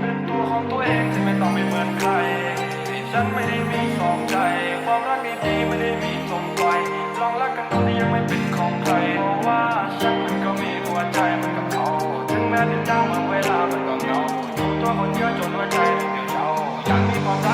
เป็นตัวของตัวเองที่ไม่ต้องไปเหมือนใครที่ฉันไม่ได้มีสองใจ ความรักดีไม่ได้มีสมปยลองรักกันคนที่ยังไม่เป็นของใคร เพราะว่าฉันมันก็มีหัวใจมันกับเขา ถึงแม้จะจ้างมันเวลามันก็เงาตัวคนเดียวจนหัวใจเดียวเฉาอยากมีความ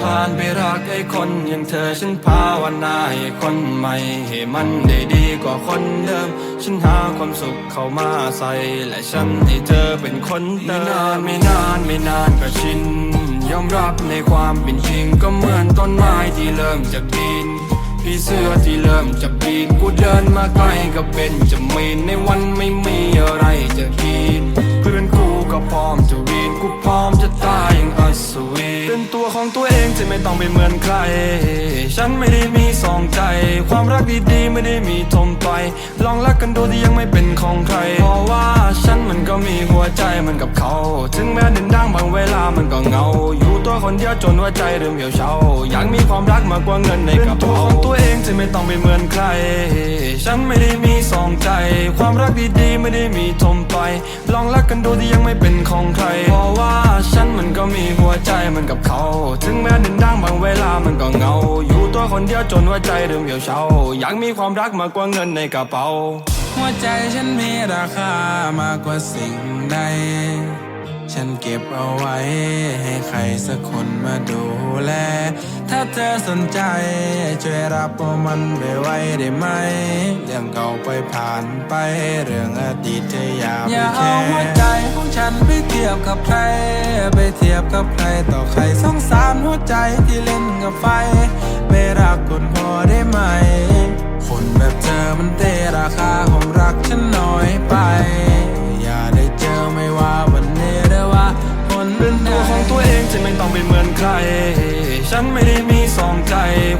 ผ่านไปรักไอ้คนอย่างเธอฉันภาวนาให้คนใหม่ให้มันได้ดีกว่าคนเดิม ฉันหาความสุขเข้ามาใส่และฉันให้เธอเป็นคนเติมนานไม่นานไม่นานก็ชิน ยอมรับในความเป็นจริงก็เหมือนต้นไม้ที่เริ่มจะบินพี่เสื้อที่เริ่มจะปีนกูเดินมาใกล้ก็เป็นจะมีนในวัน ตัวของตัวเองจะไม่ต้องไปเหมือนใคร ฉันไม่ได้มีสองใจ ความรักดีๆไม่ได้มีทมไป ลองรักกันดูที่ยังไม่เป็นของใคร เพราะว่าฉันมันก็มีหัวใจเหมือนกับเขา ถึงแม้ดินดังบางเวลามันก็เงา อยู่ตัวคนเดียวจนหัวใจเริ่มเหี่ยวเฉาอยากมีความรักมากกว่าเงินในกระเป๋าเป็นตัวของตัวเองจะไม่ต้องไปเหมือนใคร ฉันไม่ได้มีสองใจ ความรักดีๆไม่ได้มีทมไป ลองรักกันดูที่ยังไม่เป็นของใคร เพราะว่าฉัน เหมือนกับเขา ถึงแม้ดินดังบางเวลามันก็เงา อยู่ตัวคนเดียวจนหัวใจเริ่มเหี่ยวเฉาอยากมีความรักมากกว่าเงินในกระเป๋า หัวใจฉันมีราคามากกว่าสิ่งใด ฉันเก็บเอาไว้ ให้ใครสักคนมาดูแล ถ้าเธอสนใจ ช่วยรับเอามันไปไว้ได้ไหม เรื่องเก่าไปผ่านไป เรื่องอดีตเธออย่าไปอย่าเอาหัวใจของฉันไปเทียบกับใคร เทียบกับใครต่อใครสงสารหัวใจที่เล่นกับไฟ ไม่รักคนพอได้ไหม คนแบบเธอมันเตะราคาของรักฉันน้อยไป อย่าได้เจอไม่ว่าวันนี้หรือว่าคนเป็นตัวของตัวเองจะไม่ต้องไปเหมือนใคร ฉันไม่ได้มีสองใจ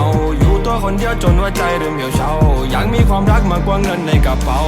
า คนเดียวจนว่าใจเริ่มเหี่ยวเฉาอยากมีความรักมากกว่าเงินในกระเป๋า